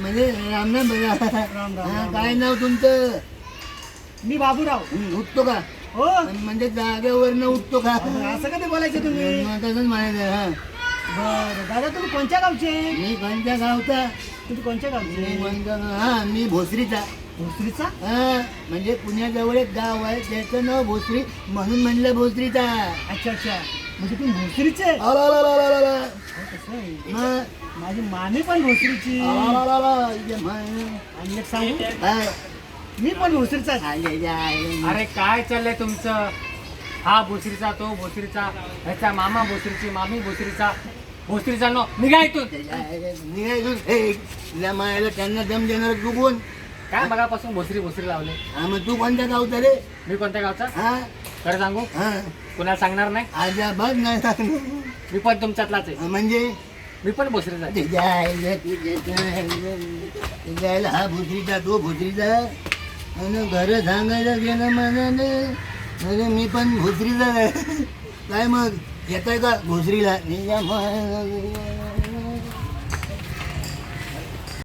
म्हणजे राम राम बघा राम, हा. काय नाव तुमचं? मी बाबूराव. हं, उठतो का? हो. म्हणजे जागेवरनं उठतो का? असं कधी बोलायचं तुम्ही? मग तसंच म्हणायचं हा. बरं दादा तुम्ही कोणत्या गावचे? मी कोणत्या गावचा? तुम्ही कोणत्या मी गावचे कोणत्या हा मी भोसरीचा. भोसरीचा? हा म्हणजे पुण्याजवळ एक गाव आहे त्याचं नाव भोसरी म्हणून म्हणलं भोसरीचा. अच्छा अच्छा. म्हणजे तुम्ही भोसरीचे अलालालालाला. हो, तसं आहे. मग माझी मामी पण भोसरीची. इथे म्हण. आणि एक सांगू काय? मी पण भोसरीचा आले जाय. अरे काय चाललंय तुमचं हा भोसरीचा तो भोसरीचा ह्याचा मामा भोसरीची मामी भोसरीचा भोसरीचा नो निघा इथून निघायचं. हे, तुला मायाला त्यांना दम देणार तू कोण काय मगापासून भोसरी भोसरी लावले हा मग तू कोणत्या गावचा रे मी कोणत्या गावचा हा खरं सांगू? हा. कुणाला सांगणार नाही? अजाबात नाही सांगणार. मी पण तुमच्यातलाच आहे. म्हणजे? मी पण भोसरीचा आहे. आईला हा भुसरीचा तो भुसरीचा. आणि घर सांगायला गेलं म्हणाले अरे मी पण भुसरीचा आहे. काय मग? येताय का भुसरीला?